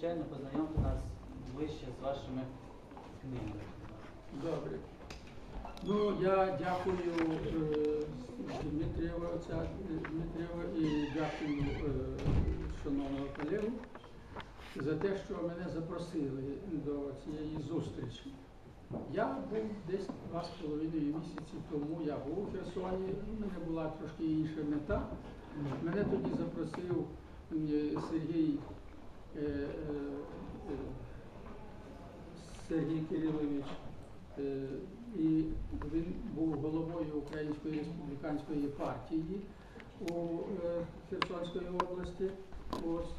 звичайно, познайомте нас ближче з вашими книгами. Добре. Ну, я дякую е, е, Дмитрієва і дякую е, шановного колегу за те, що мене запросили до цієї зустрічі. Я був десь два з половиною місяці тому, я був у Херсоні, у мене була трошки інша мета. Мене тоді запросив Сергій Сергій Кирилович, е, і він був головою Української республіканської партії у е, Херсонської області. Ось.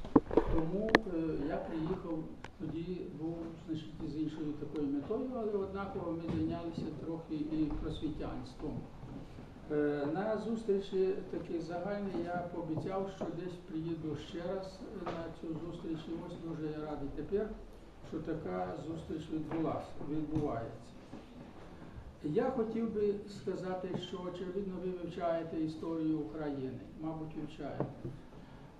Тому е, я приїхав, тоді був значить, з іншою такою метою, але однаково ми зайнялися трохи і просвітянством. Е, На зустрічі такий загальний я пообіцяв, що десь приїду ще раз на цю зустріч. І ось дуже я радий тепер, що така зустріч відбувається. Я хотів би сказати, що очевидно ви вивчаєте історію України, мабуть, вивчаєте.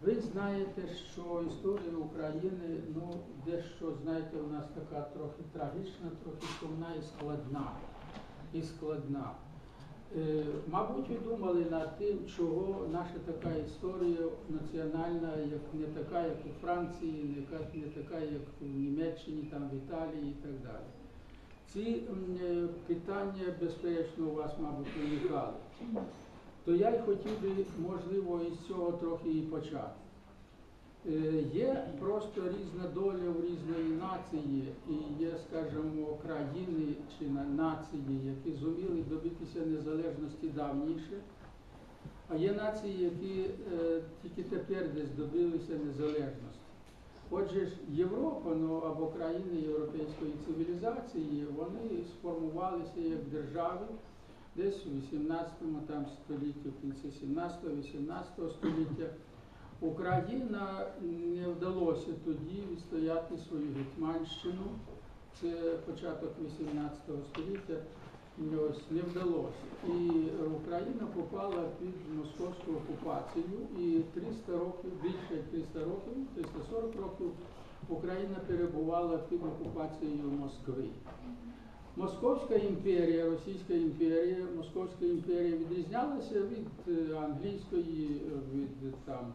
Ви знаєте, що історія України, ну, дещо, знаєте, у нас така трохи трагічна, трохи сумна і складна. І складна. Е, Мабуть, ви думали над тим, чого наша така історія національна, як не така, як у Франції, не не така, як у Німеччині, там в Італії і так далі. Ці е, питання, безперечно, у вас, мабуть, виникали. То я й хотів би, можливо, із цього трохи і почати. Е, Є просто різна доля в різної нації, і є, скажімо, країни чи нації, які зуміли добитися незалежності давніше, а є нації, які е, тільки тепер десь добилися незалежності. Отже ж, Європа, ну або країни європейської цивілізації, вони сформувалися як держави десь у 18 там, столітті, в кінці 17-18 століття. Україна не вдалося тоді відстояти свою гетьманщину. Це початок 18 століття. Ось не вдалося. І Україна попала під московську окупацію. І 300 років, більше 300 років, 340 років Україна перебувала під окупацією Москви. Московська імперія, Російська імперія, Московська імперія відрізнялася від е, англійської, е, від е, там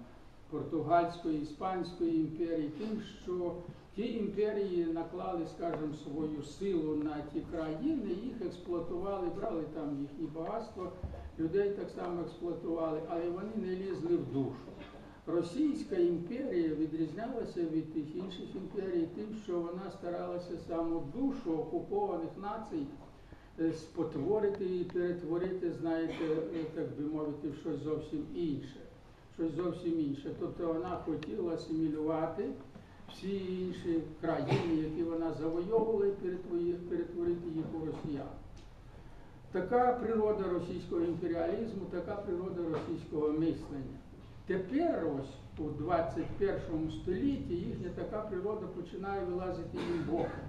португальської, іспанської імперії, тим, що ті імперії наклали, скажімо, свою силу на ті країни, їх експлуатували, брали там їхні багатства, людей так само експлуатували, але вони не лізли в душу. Російська імперія відрізнялася від тих інших імперій тим, що вона старалася саму душу окупованих націй е, спотворити і перетворити, знаєте, е, так би мовити, в щось зовсім інше. Щось зовсім інше. Тобто вона хотіла асимілювати всі інші країни, які вона завойовувала, і перетворити їх у росіян. Така природа російського імперіалізму, така природа російського мислення. Тепер ось у 21 столітті їхня така природа починає вилазити їм боком.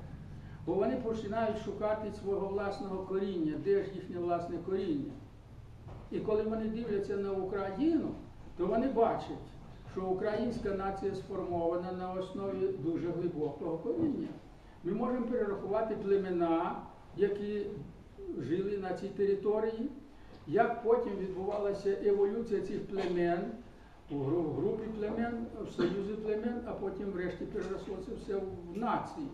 Бо вони починають шукати свого власного коріння, де ж їхнє власне коріння. І коли вони дивляться на Україну, то вони бачать, що українська нація сформована на основі дуже глибокого коріння. Ми можемо перерахувати племена, які жили на цій території, як потім відбувалася еволюція цих племен у групі племен, в союзі племен, а потім врешті переросло це все в нації.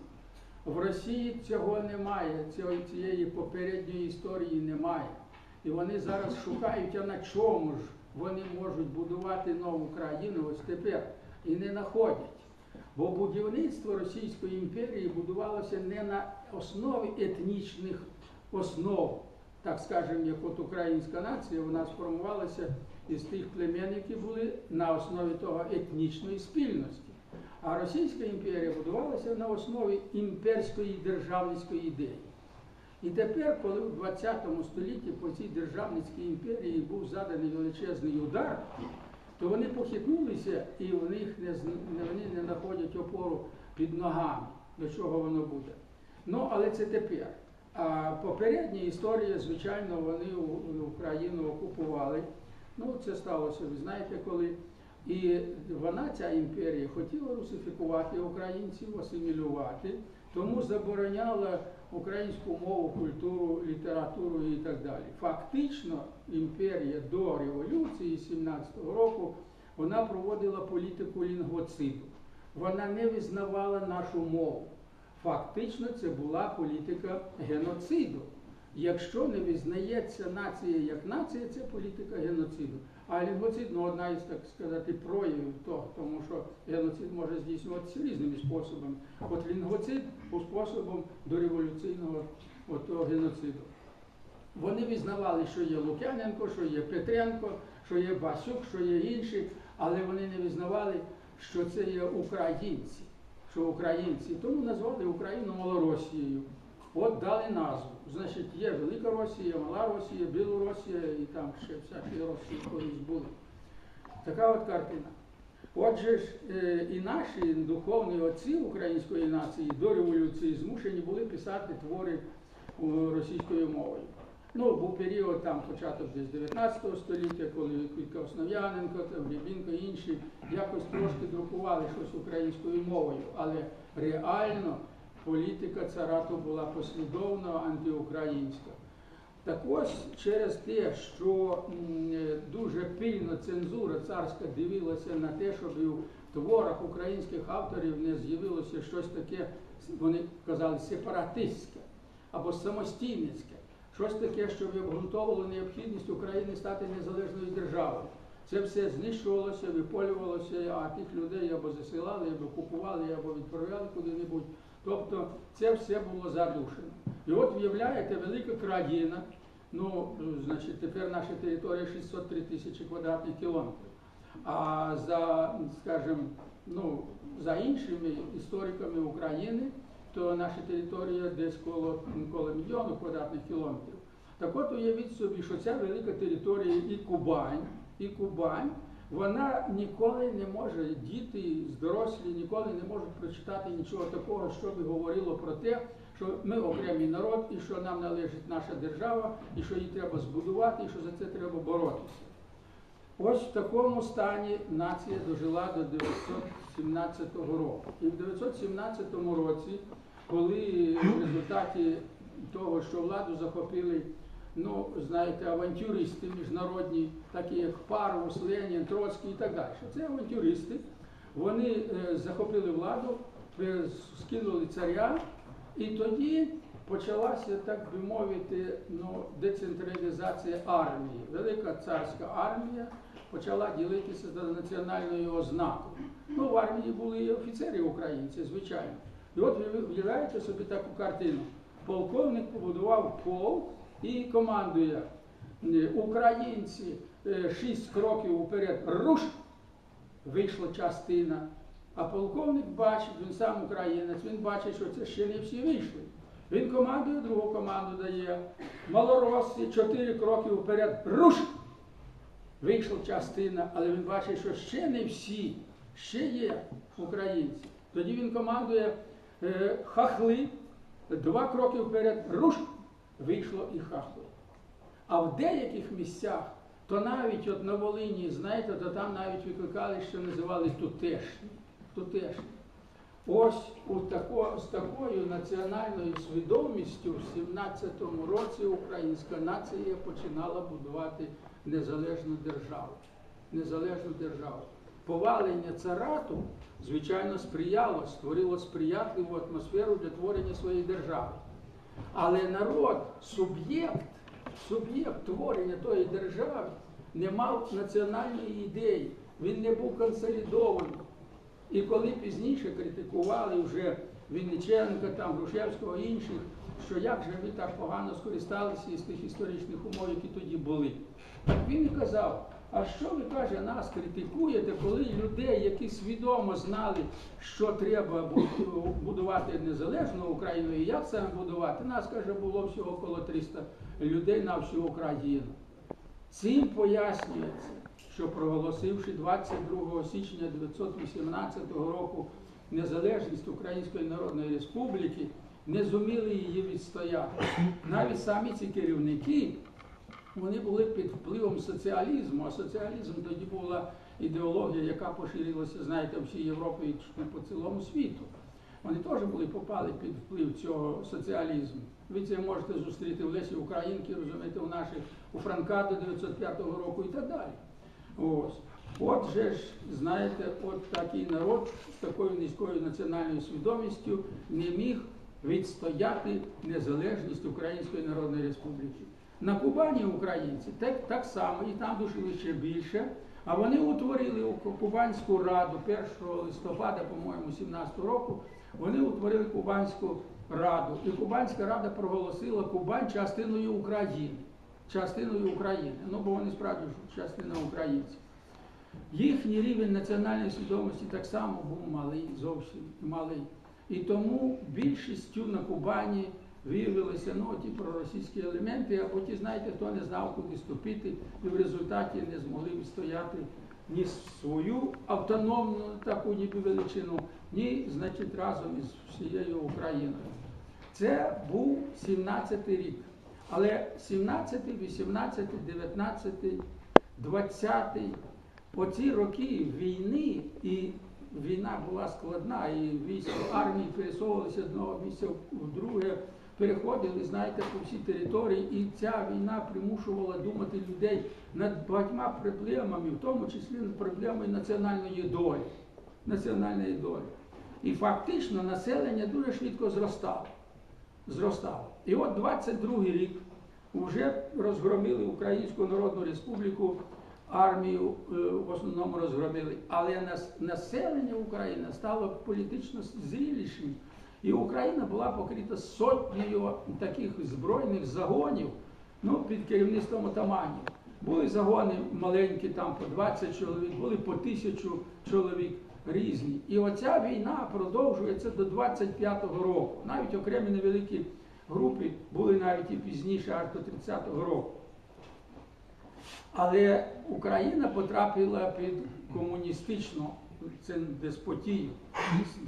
В Росії цього немає, цієї попередньої історії немає. І вони зараз шукають, а на чому ж вони можуть будувати нову країну ось тепер і не знаходять. Бо будівництво Російської імперії будувалося не на основі етнічних основ, так скажемо, як от українська нація, вона сформувалася із тих племен, які були на основі того етнічної спільності. А Російська імперія будувалася на основі імперської державницької ідеї. І тепер, коли в 20 столітті по цій державницькій імперії був заданий величезний удар, то вони похитнулися і в них не, вони не знаходять опору під ногами, до чого воно буде. Ну, але це тепер. А попередня історія, звичайно, вони Україну окупували. Ну, це сталося, ви знаєте, коли І вона, ця імперія, хотіла русифікувати українців, асимілювати, тому забороняла українську мову, культуру, літературу і так далі. Фактично, імперія до революції 17-го року вона проводила політику лінгвоциду. Вона не визнавала нашу мову. Фактично, це була політика геноциду. Якщо не визнається нація як нація, це політика геноциду. А лінгвоцид ну, одна із, так сказати, проявів того, тому що геноцид може здійснюватися різними способами. От лінгвоцид був способом до революційного от, геноциду. Вони визнавали, що є Лук'яненко, що є Петренко, що є Басюк, що є інші, але вони не визнавали, що це є українці, що українці. Тому назвали Україну Малоросією. От дали назву. Значить, є Велика Росія, Мала Росія, Білорусія і там ще всякі Росії колись були. Така от картина. Отже ж, е, і наші духовні отці української нації до революції змушені були писати твори е, російською мовою. Ну, був період там початок десь 19 століття, коли Квітка Основ'яненко, там і інші якось трошки друкували щось українською мовою, але реально політика царату була послідовна антиукраїнська. Так ось через те, що е, дуже пильно цензура царська дивилася на те, щоб в творах українських авторів не з'явилося щось таке, вони казали, сепаратистське або самостійницьке, щось таке, що обґрунтовувало необхідність України стати незалежною державою. Це все знищувалося, виполювалося, а тих людей або засилали, або купували, або відправляли куди-небудь. Тобто це все було задушено. І от виявляєте, велика країна, ну, значить, тепер наша територія 603 тисячі квадратних кілометрів. А за, скажімо, ну, за іншими істориками України, то наша територія десь коло, коло мільйону квадратних кілометрів. Так от уявіть собі, що ця велика територія і Кубань, і Кубань, вона ніколи не може, діти, дорослі ніколи не можуть прочитати нічого такого, що би говорило про те, що ми окремий народ, і що нам належить наша держава, і що її треба збудувати, і що за це треба боротися. Ось в такому стані нація дожила до 917 року. І в 917 році, коли в результаті того, що владу захопили, ну, знаєте, авантюристи міжнародні, такі як Парвус, Ленін, Троцький і так далі. Це авантюристи. Вони е, захопили владу, е, скинули царя, і тоді почалася, так би мовити, ну, децентралізація армії. Велика царська армія почала ділитися за національною ознакою. Ну, в армії були і офіцери українці, звичайно. І от ви уявляєте собі таку картину. Полковник побудував полк і командує е, українці е, шість кроків уперед руш, вийшла частина. А полковник бачить, він сам українець, він бачить, що це ще не всі вийшли. Він командує, другу команду дає. Малоросsi, чотири кроки вперед, руш! Вийшла частина, але він бачить, що ще не всі, ще є українці. Тоді він командує е, хахли, два кроки вперед, руш, вийшло і хахли. А в деяких місцях, то навіть от на Волині, знаєте, то там навіть викликали, що називали тутешні. Тутешні. Ось у тако, з такою національною свідомістю в 17-му році українська нація починала будувати незалежну державу. Незалежну державу. Повалення царату, звичайно, сприяло, створило сприятливу атмосферу для творення своєї держави. Але народ, суб'єкт, суб'єкт творення тої держави не мав національної ідеї, він не був консолідований. І коли пізніше критикували вже Вінниченка, там, Грушевського інших, що як же ви так погано скористалися із тих історичних умов, які тоді були. Він і казав, а що ви каже, нас критикуєте, коли людей, які свідомо знали, що треба будувати незалежну Україну і як саме будувати, нас каже, було всього коло 300 людей на всю Україну. Цим пояснюється, що проголосивши 22 січня 1918 року незалежність Української Народної Республіки, не зуміли її відстояти. Навіть самі ці керівники вони були під впливом соціалізму, а соціалізм тоді була ідеологія, яка поширилася, знаєте, всій Європі і по цілому світу. Вони теж були попали під вплив цього соціалізму. Ви це можете зустріти в Лесі Українки, розумієте, у наших у Франка до 905 року і так далі. Ось. Отже ж, знаєте, от такий народ з такою низькою національною свідомістю не міг відстояти незалежність Української Народної Республіки. На Кубані українці так, так само, і там душили ще більше. А вони утворили Кубанську раду 1 листопада, по-моєму, 17 року. Вони утворили Кубанську раду. І Кубанська рада проголосила Кубань частиною України. Частиною України. Ну, бо вони справді ж частина українців. Їхній рівень національної свідомості так само був малий, зовсім малий. І тому більшістю на Кубані виявилися ну, ті проросійські елементи, або ті, знаєте, хто не знав, куди ступити, і в результаті не змогли відстояти ні свою автономну таку ніби величину, ні, значить, разом із всією Україною. Це був 17-й рік. Але 17, 18, 19, 20, оці роки війни, і війна була складна, і військо армії пересовувалися з одного місця в друге, переходили, знаєте, по всій території, і ця війна примушувала думати людей над багатьма проблемами, в тому числі над проблемою національної долі. Національної долі. І фактично населення дуже швидко зростало. Зростало. І от 22 рік вже розгромили Українську Народну Республіку, армію е, в основному розгромили. Але нас- населення України стало політично зрілішим. І Україна була покрита сотнею таких збройних загонів ну, під керівництвом отаманів. Були загони маленькі, там по 20 чоловік, були по тисячу чоловік різні. І оця війна продовжується до 25-го року. Навіть окремі невеликі групи були навіть і пізніше, аж до 30-го року. Але Україна потрапила під комуністичну деспотію.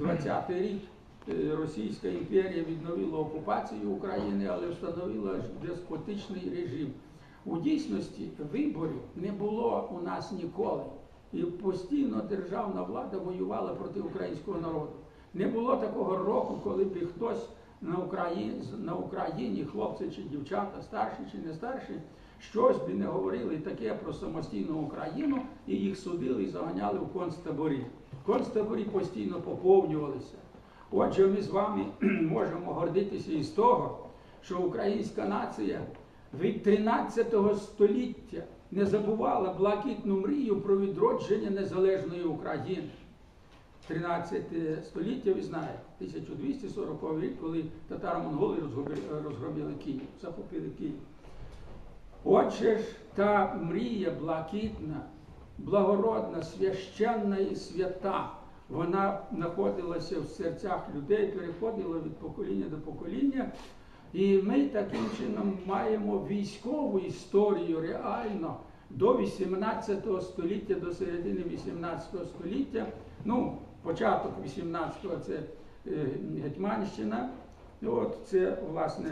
20-й рік е, Російська імперія відновила окупацію України, але встановила деспотичний режим. У дійсності виборів не було у нас ніколи. І постійно державна влада воювала проти українського народу. Не було такого року, коли б хтось на Україні, на Україні, хлопці чи дівчата, старші чи не старші, щось би не говорили таке про самостійну Україну, і їх судили і заганяли в концтаборі. Концтаборі постійно поповнювалися. Отже, ми з вами можемо гордитися із того, що українська нація від 13 століття не забувала блакитну мрію про відродження незалежної України. 13 століття, ви знаєте, 1240 рік, коли татаро-монголи розгромили Київ, захопили Київ. Отже ж, та мрія блакитна, благородна, священна і свята, вона знаходилася в серцях людей, переходила від покоління до покоління. І ми таким чином маємо військову історію реально до 18 століття, до середини 18 століття. Ну, початок 18-го це е, Гетьманщина. От це, власне,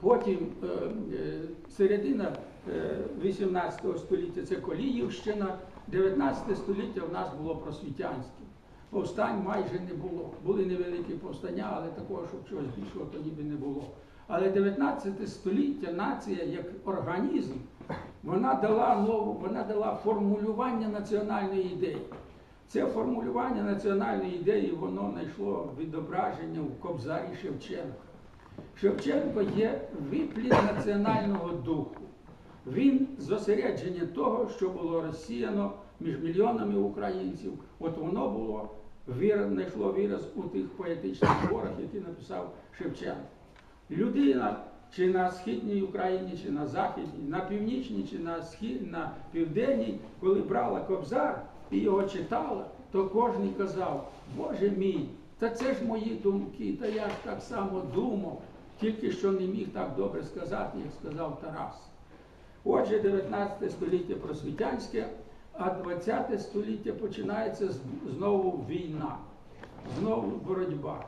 Потім е, е, середина е, 18 століття це Коліївщина, 19 століття в нас було просвітянське. Повстань майже не було. Були невеликі повстання, але такого, щоб чогось більшого тоді би не було. Але 19 століття нація як організм, вона дала нову, вона дала формулювання національної ідеї. Це формулювання національної ідеї, воно знайшло відображення в Кобзарі Шевченка. Шевченко є виплід національного духу. Він зосередження того, що було розсіяно між мільйонами українців. От воно було вир- знайшло вираз у тих поетичних творах, які написав Шевченко. Людина чи на східній Україні, чи на західній, на північній, чи на схід, на південній, коли брала кобзар і його читала, то кожен казав, Боже мій, та це ж мої думки, та я ж так само думав, тільки що не міг так добре сказати, як сказав Тарас. Отже, 19 століття просвітянське, а 20 століття починається знову війна, знову боротьба.